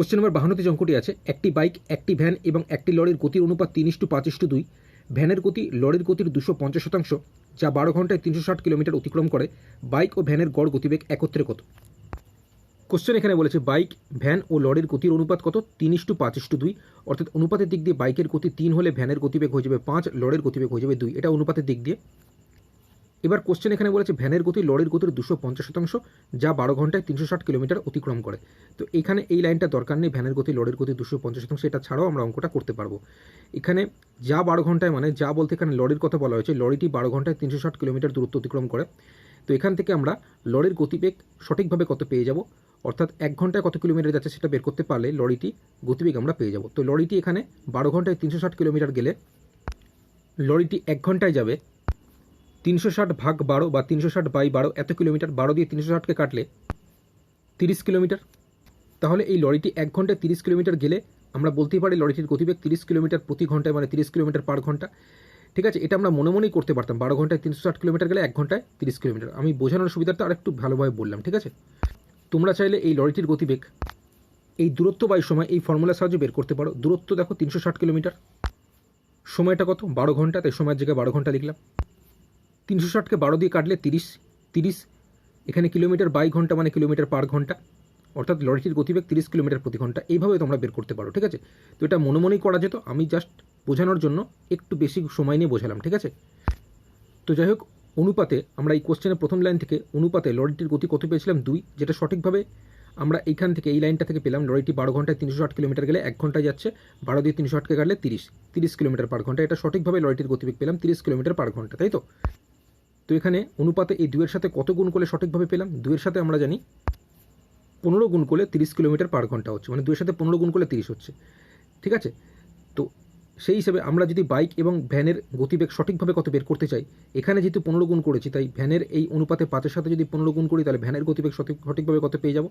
Question number বাহান্নতে যে অঙ্কটি আছে, একটি বাইক, একটি ভ্যান এবং একটি লরির গতির অনুপাত তিন ইস্টু পাঁচ ইস্টু দুই। ভ্যানের গতি লরির গতির দুশো পঞ্চাশ শতাংশ, যা বারো ঘন্টায় তিনশো ষাট কিলোমিটার অতিক্রম করে। বাইক ও ভ্যানের গড় গতিবেগ একত্রে কত? কোশ্চেন এখানে বলেছে, বাইক, ভ্যান ও লরির গতির অনুপাত কত? তিন ইস্টু পাঁচ ইস্টু দুই। অর্থাৎ অনুপাতের দিক দিয়ে বাইকের গতি তিন হলে ভ্যানের গতিবেগ হয়ে যাবে পাঁচ, লরির গতিবেগ হয়ে যাবে দুই। এটা অনুপাতের দিক দিয়ে। এবার কোশ্চেন এখানে বলেছে, ভ্যানের গতি লরির গতির দুশো পঞ্চাশ শতাংশ, যা বারো ঘন্টায় তিনশো ষাট কিলোমিটার অতিক্রম করে। তো এখানে এই লাইনটা দরকার নেই, ভ্যানের গতি লরির গতি দুশো পঞ্চাশ শতাংশ, এটা ছাড়াও আমরা অঙ্কটা করতে পারব। এখানে যা বারো ঘন্টায় মানে যা বলতে এখানে লরির কথা বলা হয়েছে, লরিটি বারো ঘন্টায় তিনশো ষাট কিলোমিটার দূরত্ব অতিক্রম করে। তো এখান থেকে আমরা লরির গতিবেগ সঠিকভাবে কত পেয়ে যাব, অর্থাৎ এক ঘন্টায় কত কিলোমিটার যাচ্ছে সেটা বের করতে পারলে লরিটি গতিবেগ আমরা পেয়ে যাব। তো লরিটি এখানে বারো ঘন্টায় তিনশো ষাট কিলোমিটার গেলে লরিটি এক ঘন্টায় যাবে তিনশো ষাট ভাগ বারো বা তিনশো ষাট বাই বারো, এত কিলোমিটার, বারো দিয়ে তিনশো ষাটকে কাটলে তিরিশ কিলোমিটার। তাহলে এই লরিটি এক ঘন্টায় তিরিশ কিলোমিটার গেলে আমরা বলতেই পারি লরিটির গতিবেগ তিরিশ কিলোমিটার প্রতি ঘন্টায় মানে তিরিশ কিলোমিটার পার ঘণ্টা। ঠিক আছে, এটা আমরা মনে মনেই করতে পারতাম। বারো ঘন্টায় তিনশো ষাট কিলোমিটার গেলে এক ঘন্টায় তিরিশ কিলোমিটার। আমি বোঝানোর সুবিধাটা আরেকটু ভালোভাবে বললাম, ঠিক আছে? তোমরা চাইলে এই লরিটির গতিবেগ এই দূরত্ব বাই সময় এই ফর্মুলার সাহায্যে বের করতে পারো। দূরত্ব দেখো তিনশো ষাট কিলোমিটার। সময়টা কত? বারো ঘণ্টা তাই সময়ের জায়গায় বারো ঘণ্টা লিখলাম। তিনশো ষাটকে বারো দিয়ে কাটলে তিরিশ তিরিশ, এখানে কিলোমিটার বাই ঘণ্টা মানে কিলোমিটার পার ঘণ্টা, অর্থাৎ লরিটির গতিবেগ তিরিশ কিলোমিটার প্রতি ঘণ্টা, এইভাবে তোমরা বের করতে পারো, ঠিক আছে? তো এটা মনে মনেই করা যেত, আমি জাস্ট বোঝানোর জন্য একটু বেশি সময় নিয়ে বোঝালাম, ঠিক আছে? তো যাই হোক, অনুপাতে আমরা এই কোশ্চেনের প্রথম লাইন থেকে অনুপাতে লরিটির গতি কত পেয়েছিলাম? দুই, যেটা সঠিকভাবে আমরা এইখান থেকে, এই লাইনটা থেকে পেলাম, লরিটি বারো ঘন্টায় তিনশো ষাট কিলোমিটার গেলে এক ঘন্টায় যাচ্ছে, বারো দিয়ে তিনশো ষাটকে কাটলে তিরিশ তিরিশ কিলোমিটার পার ঘণ্টা, এটা সঠিকভাবে লরিটির গতিবেগ পেলাম তিরিশ কিলোমিটার পার ঘণ্টা, তাই তো? তো এখানে অনুপাতে এই দুয়ের সাথে কত গুণ করলে সঠিকভাবে পেলাম? দুয়ের সাথে আমরা জানি পনেরো গুণ করলে তিরিশ কিলোমিটার পার ঘণ্টা হচ্ছে। মানে দুয়ের সাথে পনেরো গুণ করলে তিরিশ হচ্ছে। ঠিক আছে? তো সেই হিসেবে আমরা যদি বাইক এবং ভ্যানের গতিবেগ সঠিকভাবে কত বের করতে চাই, এখানে যেহেতু পনেরো গুণ করেছি, তাই ভ্যানের এই অনুপাতে পাঁচের সাথে যদি পনেরো গুণ করি, তাহলে ভ্যানের গতিবেগ সঠিক, সঠিকভাবে কত পেয়ে যাব?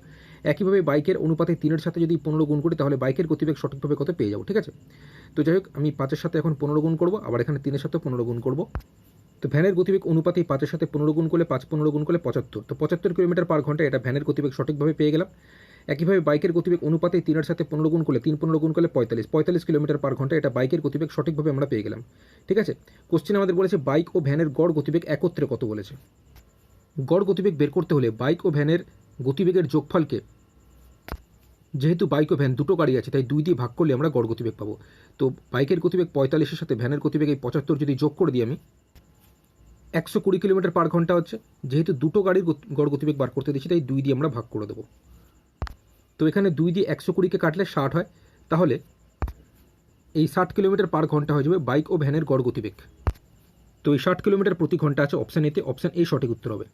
একইভাবে বাইকের অনুপাতে তিনের সাথে যদি পনেরো গুণ করি, তাহলে বাইকের গতিবেগ সঠিকভাবে কত পেয়ে যাব? ঠিক আছে? তো যাই হোক, আমি পাঁচের সাথে এখন পনেরো গুণ করব, আবার এখানে তিনের সাথে পনেরো গুণ করব। তো ভ্যানের গতিবেগ অনুপাতে পাঁচের সাথে পনেরো গুণ করলে পাঁচ, পনেরো গুণ করলে পঁচাত্তর। তো পঁচাত্তর কিলোমিটার পার ঘণ্টা এটা ভ্যানের গতিবেগ সঠিকভাবে পেয়ে গেলাম। একইভাবে বাইকের গতিবেগ অনুপাতে তিনের সাথে পনেরো গুণ করলে তিন, পনেরো গুণ করলে পঁয়তাল্লিশ। পঁয়তাল্লিশ কিলোমিটার পার ঘণ্টা এটা বাইকের গতিবেগ সঠিকভাবে আমরা পেয়ে গেলাম। ঠিক আছে? কোশ্চেন আমাদের বলেছে, বাইক ও ভ্যানের গড় গতিবেগ একত্রে কত বলেছে? গড় গতিবেগ বের করতে হলে বাইক ও ভ্যানের গতিবেগের যোগফলকে, যেহেতু বাইক ও ভ্যান দুটো গাড়ি আছে, তাই দুই দিয়ে ভাগ করলে আমরা গড় গতিবেগ পাবো। তো বাইকের গতিবেগ পঁয়তাল্লিশের সাথে ভ্যানের গতিবেগ এই পঁচাত্তর যদি যোগ করে দিই আমি একশো কুড়ি কিলোমিটার পার ঘণ্টা হচ্ছে। যেহেতু দুটো গাড়ির গড় গতিবেগ বার করতে দিচ্ছি তাই দুই দিয়ে আমরা ভাগ করে দেবো। তো এখানে দুই দিয়ে একশো কুড়িকে কাটলে ষাট হয়। তাহলে এই ষাট কিলোমিটার পার ঘণ্টা হয়ে যাবে বাইক ও ভ্যানের গড় গতিবেগ। তো এই ষাট কিলোমিটার প্রতি ঘণ্টা আছে অপশান এতে। অপশান এ সঠিক উত্তর হবে।